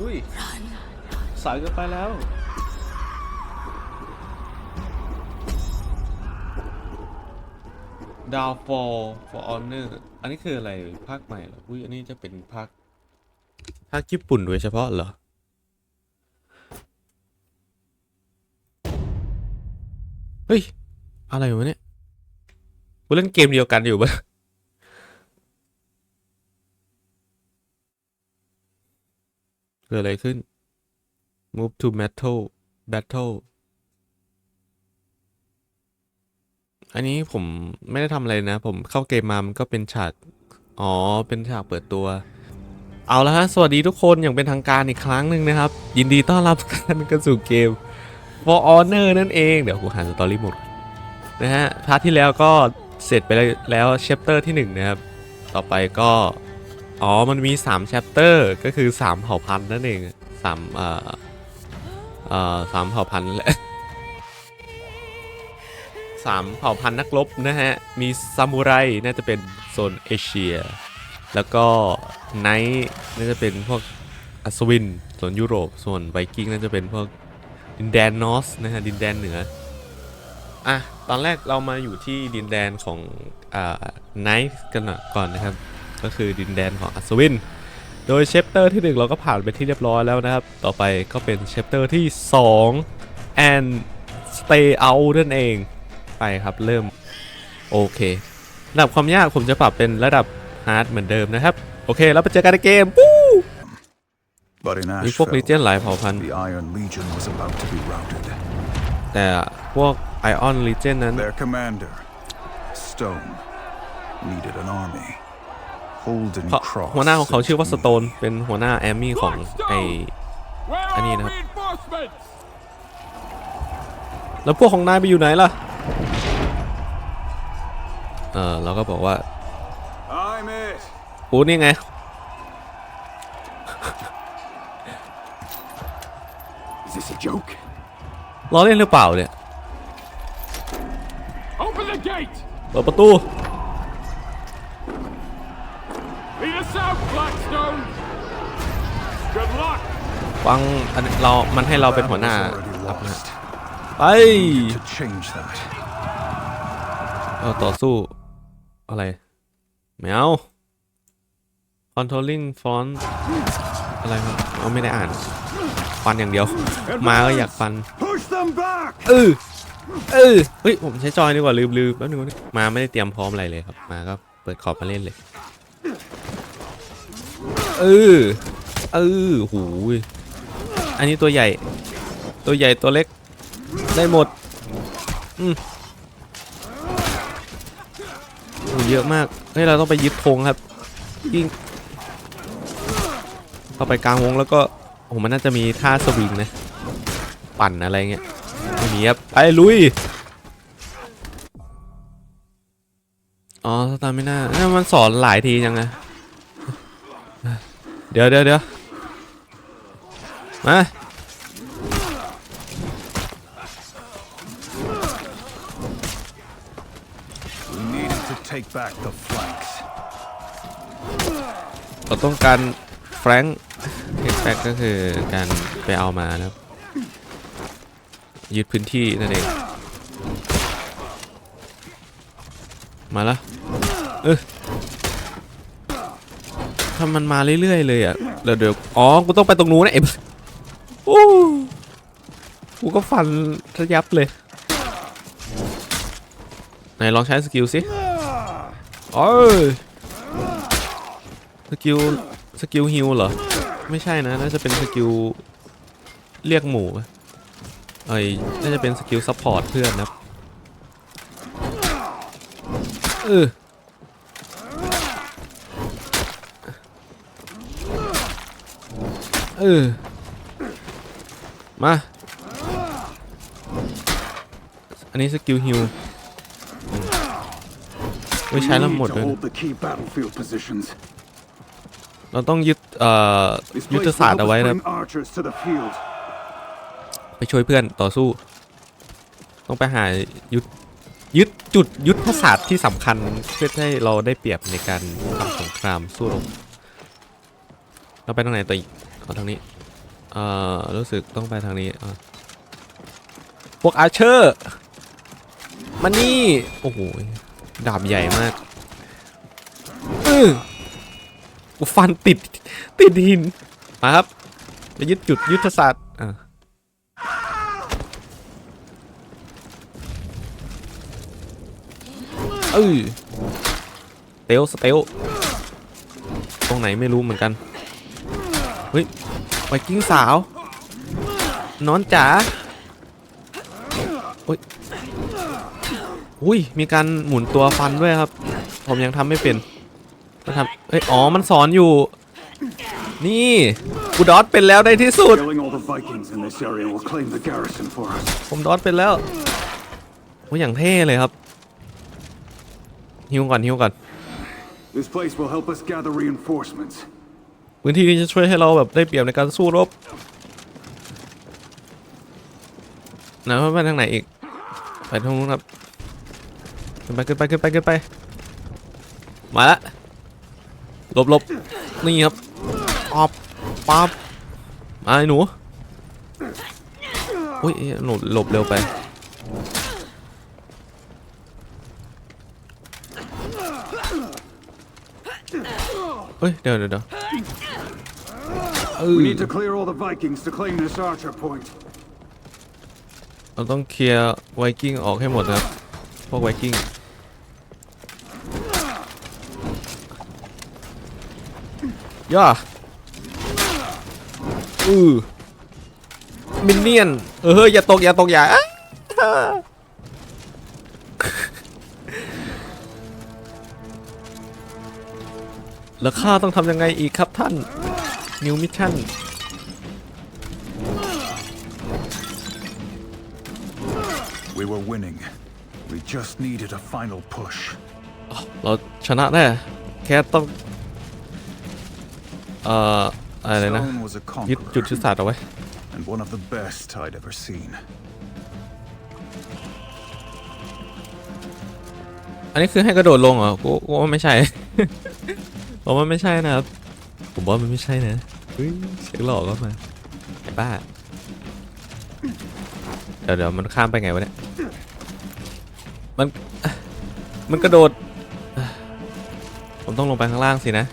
อุ้ยสายเกินไปแล้ว ดาวฟอล for honor อันนี้คืออะไรภาคใหม่เหรออุ้ยอันนี้จะเป็นภาคภาคญี่ปุ่นโดยเฉพาะเหรอเฮ้ย อะไรวะเนี่ยกูเล่นเกมเดียวกันอยู่ปะ กิดอะไรขึ้น move to metal battle อันนี้ผมไม่ได้ทำอะไรนะ ผมเข้าเกมมามันก็เป็นฉาก อ๋อ เป็นฉากเปิดตัว เอาละฮะ สวัสดีทุกคนอย่างเป็นทางการอีกครั้งหนึ่งนะครับ ยินดีต้อนรับกันกันสู่เกม For Honor นั่นเอง เดี๋ยวกูหาสตอรี่หมดนะฮะ พาร์ทที่แล้วก็เสร็จไปแล้วเชปเตอร์ที่ 1 นะครับ ต่อไปก็ อ๋อ มันมี3 chapter ก็คือ 3 เผ่าพันธุ์นั่นเองสามเอ่อเอ่อสามเผ่าพันธุ์แหละสามเผ่าพันธุ์นักรบนะฮะ มีซามูไรน่าจะเป็นโซนเอเชีย แล้วก็ไนท์น่าจะเป็นพวกอัศวินโซนยุโรป ส่วนไวกิ้งน่าจะเป็นพวกดินแดนนอสนะฮะดินแดนเหนือ อะ ตอนแรกเรามาอยู่ที่ดินแดนของอ่าไนท์กันน่อยก่อนนะครับ ก็คือดินแดนของอัศวิน โดยเชปเตอร์ที่ 1 เราก็ผ่านไปที่เรียบร้อยแล้วนะครับ ต่อไปก็เป็นเชปเตอร์ที่ 2 and stay out นั่นเอง ไปครับเริ่ม โอเค ระดับความยากผมจะปรับเป็นระดับฮาร์ดเหมือนเดิมนะครับ โอเค แล้วไปเจอกันในเกมปู้ But in มีพวก Ashfeld, ลีเจนหลายเผ่าพันธุ์ the Iron Legion was about to be routed. แต่พวกไอออนลีเจนนั้น Their commander, Stone, needed an army. Holden เขา Cross. หัวหน้าของเขาชื่อว่า is สโตน เป็นหัวหน้าแอมมี่ของไอ Where I are need help. reinforcements? แล้วพวกของนายไปอยู่ไหนล่ะ เออเราก็บอกว่า I'm it. ปูนี่ไง Is this a joke? ล้อเล่นหรือเปล่าเนี่ย Open the gate! เปิดประตู ฟังอันเรา มันให้เราเป็นหัวหน้า Battle is already รับนะ lost. ไป To change that. เราต่อสู้อะไรไม่เอา controlling font อะไรครับเอาไม่ได้อ่านฟันอย่างเดียว มาก็อยากฟัน Push them back! เออเออเฮ้ย ผมใช้จอยดีกว่าลืมลืมแป๊บนึงแป๊บนึงมาไม่ได้เตรียมพร้อมอะไรเลยครับ มาก็เปิดขอบมาเล่นเลย เออ เออหูย อันนี้ตัวใหญ่ ตัวใหญ่ตัวเล็ก ได้หมด อืมโอ้เยอะมาก เฮ้ยเราต้องไปยึดธงครับยิงเข้าไปกลางวงแล้วก็โอ้มันน่าจะมีท่าสวิงนะ ปั่นอะไรเงี้ยไม่มีครับไปลุย อ๋อตาไม่น่านี่ยมันสอนหลายทียังไงเดี๋ยวเดี๋ยวเดี๋ยว มา We needed to take back the flanks. เราต้องการแฟรงค์เทคแบ็กก็คือการไปเอามานะครับยึดพื้นที่นั่นเอง มาแล้วเออถ้ามันมาเรื่อยๆเลยอะเดี๋ยวเดี๋ยวอ๋อ กูต้องไปตรงนู้นนะเอ็ม โอ้กูก็ฟันทะยับเลยไหนลองใช้สกิลสิโอ้ยสกิลสกิลฮิลเหรอ ไม่ใช่นะ น่าจะเป็นสกิลเรียกหมูเอ้ยน่าจะเป็นสกิลซัพพอร์ตเพื่อนนะครับเออเออ มา อันนี้สกิลฮิลไม่ใช้แล้ว We หมด need เล to ย hold the key battlefield positions. เราต้องยึดเอ่อ This ยุทธ place ศาสต will ร์ help เอาไว้ us นะ bring archers to the field. ไปช่วยเพื่อนต่อสู้ ต้องไปหายุทธยึดจุดยุทธศาสตร์ที่สำคัญเพื่อให้เราได้เปรียบในการทำสงครามสู้รบเราไปทางไหนต่ออีกเอาทางนี้ เอ่อรู้สึกต้องไปทางนี้อะพวกอาเชอร์มานี่ โอ้โห ดาบใหญ่มากอือกูฟันติด ติดหิน มาครับไปยึดจุดยุทธศาสตร์อะเออสเตลสเตลตรงไหนไม่รู้เหมือนกัน เฮ้ย ไวกิ้งสาว นอนจ๋าอุ้ยอุ้ย มีการหมุนตัวฟันด้วยครับ ผมยังทำไม่เป็นมันทำเอ้ย อ๋อ มันสอนอยู่ นี่กูดอทเป็นแล้วในที่สุด ผมดอทเป็นแล้วโอ้ยอย่างเท่เลยครับ ฮิวก่อนฮิวก่อน This place will help us gather reinforcements. พื้นที่นี้จะช่วยให้เราแบบได้เปรียบในการสู้รบไหนว่าไปทางไหนอีก ไปทางนู้นครับขึ้นไปขึ้นไปขึ้นไปขึ้นไป มาละหลบหลบนี่ครับออบปั๊บมาไอ้หนูอุ้ยหนูหลบเร็วไปเฮ้ยเดี๋ยวเดี๋ยว We need to clear all the Vikings to claim this archer point. เราต้องเคลียร์ไวกิ้งออกให้หมดนะครับ พวกไวกิ้ง ย่า อือมินเนี่ยน เออ อย่าตก อย่าตก อย่าอะแล้วข้าต้องทำยังไงอีกครับท่าน นิวมิชชั่น We were winning. We just needed a final push. เราชนะแน่แค่ต้อง เอ่อ อะไรนะ Zone was a ยึดจุด conqueror ยุทธศาสตร์เอาไว้ and one of the best I'd ever seen. อันนี้คือให้กระโดดลงเหรอกูกูว่าไม่ใช่ผมว่าไม่ใช่นะครับ ผมว่ามันไม่ใช่นะเฮ้ยเสียงหลอกก็มาไอ้บ้า เดี๋ยวเดี๋ยวมันข้ามไปไงวะเนี่ย มัน มันกระโดด ผมต้องลงไปข้างล่างสินะ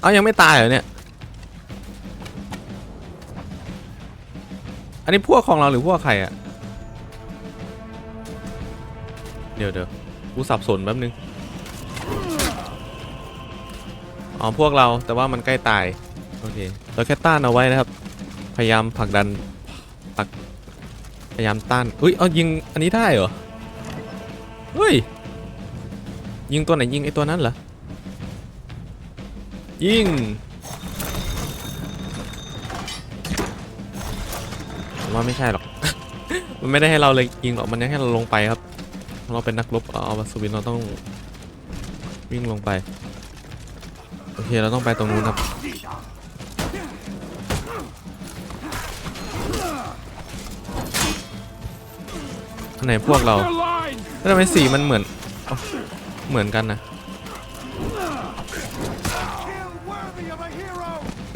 เอายังไม่ตายเหรอเนี่ย อันนี้พวกของเราหรือพวกใครอะเดี๋ยวเดี๋ยวกูสับสนแป๊บนึง อ๋อพวกเราแต่ว่ามันใกล้ตายโอเคเราแค่ต้านเอาไว้นะครับ พยายามผลักดันผักพยายามต้านอุ้ยเอายิงอันนี้ได้เหรอเฮ้ยยิงตัวไหนยิงไอตัวนั้นเหรอยิงผมว่าไม่ใช่หรอก มันไม่ได้ให้เราเลยยิงหรอก มันให้เราลงไปครับ เราเป็นนักรบเอาวัสวินเราต้องวิ่งลงไป เค เราต้องไปตรงนู้นครับ ไหนพวกเราแล้วทำไมสีมันเหมือนเอเหมือนกันนะ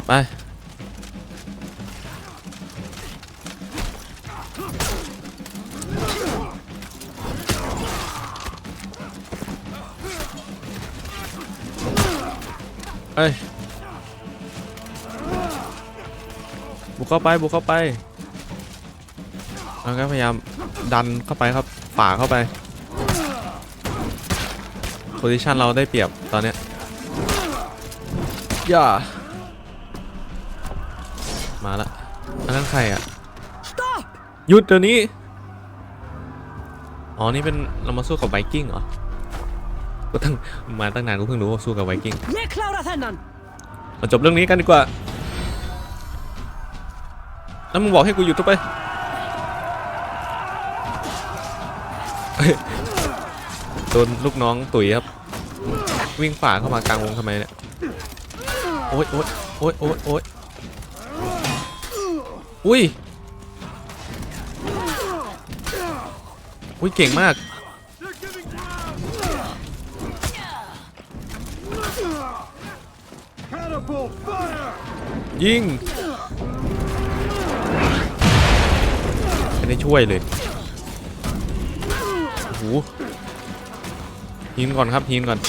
ไป เอ้ยบุกเข้าไปบุกเข้าไปแล้วก็พยายามดันเข้าไปครับฝ่าเข้าไปโพซิชันเราได้เปรียบตอนเนี้ยย่ามาละอันนั้นใครอะหยุดเดี๋ยวนี้ อ๋อ นี่เป็นเรามาสู้กับไวกิ้งเหรอ ก็ตั้งมาตั้งนานก็เพิ่งรู้ว่าสู้กับไวกิ้ง Ég klára þennan! มาจบเรื่องนี้กันดีกว่าแล้วมึงบอกให้กูหยุดทุกไปเฮ้ยโดนลูกน้องตุ๋ยครับ วิ่งฝ่าเข้ามากลางวงทำไมเนี่ยโอ๊ยโอ๊ยโอ๊ยโอ๊ยโอ๊ยอุ้ยอุ้ยเก่งมาก ยิงไม่ได้ช่วยเลยหูหินก่อนครับหินก่อน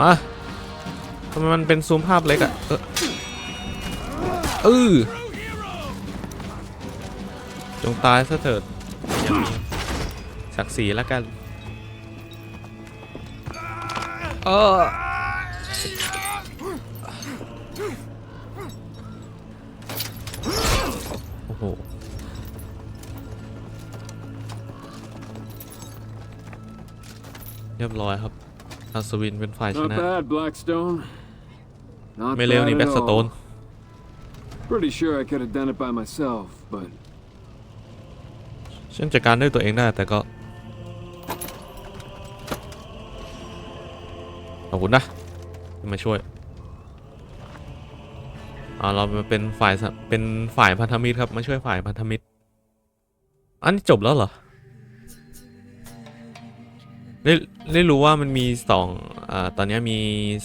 มาทำไมมันเป็นซูมภาพเล็กอะเออจงตายซะเถิดศักดิ์ศรีละกัน เออ เรียบร้อยครับ อัศวินเป็นฝ่ายช Not นะ bad, Blackstone. Not ไม่เร็ว bad นี่ at แบ็กสโตน all. Pretty sure I could have done it by myself, but ฉันจัดการด้วยตัวเองได้แต่ก็ ขอบคุณนะที่มาช่วยเอาเรามาเป็นฝ่ายสเป็นฝ่ายพันธมิตรครับ มาช่วยฝ่ายพันธมิตร อันนี้จบแล้วเหรอ ได้ได้รู้ว่ามันมีสองอ่าตอนนี้มี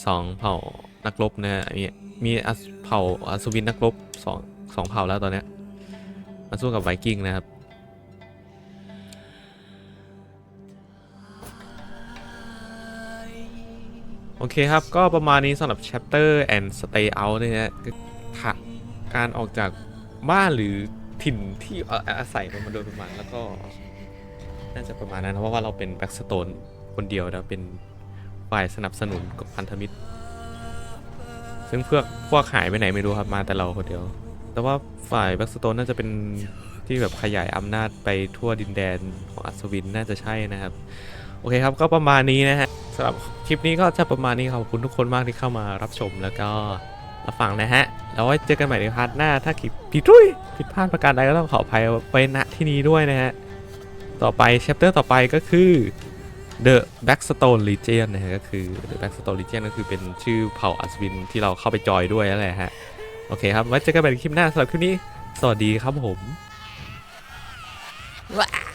สองเผ่านักรบนะฮะมีมีเผ่าอัศวินนักรบสองสองเผ่าแล้วตอนนี้มาสู้กับไวกิ้งนะครับโอเคครับ ก็ประมาณนี้สำหรับ chapter and stay out นะฮะก็ถ้าการออกจากบ้านหรือถิ่นที่เอ่ออาศัยมันมาโดยประมาณแล้วก็ น่าจะประมาณนั้นนะเพราะว่าเราเป็นแบ็กสโตนคนเดียวนะเป็นฝ่ายสนับสนุนกับพันธมิตร ซึ่งเพวกพวกหายไปไหนไม่รู้ครับมาแต่เราคนเดียว แต่ว่าฝ่ายแบ็กสโตนน่าจะเป็นที่แบบขยายอำนาจไปทั่วดินแดนของอัศวินน่าจะใช่นะครับ โอเคครับก็ประมาณนี้นะฮะสำหรับคลิปนี้ก็จะประมาณนี้ครับขอบคุณทุกคนมากที่เข้ามารับชมแล้วก็รับฟังนะฮะ แล้วไว้เจอกันใหม่ในพาร์ทหน้า ถ้าคลิปผิดทุยผิดพลาดประการใดก็ต้องขออภัยไปณที่นี้ด้วยนะฮะ ต่อไป chapter ต่อไปก็คือ The Blackstone Legion นะฮะก็คือ The Blackstone Legion ก็คือเป็นชื่อเผ่าอัศวินที่เราเข้าไปจอยด้วยนั่นแหละฮะ โอเคครับไว้เจอกันใหม่ในคลิปหน้าสำหรับคลิปนี้ สวัสดีครับผมว้า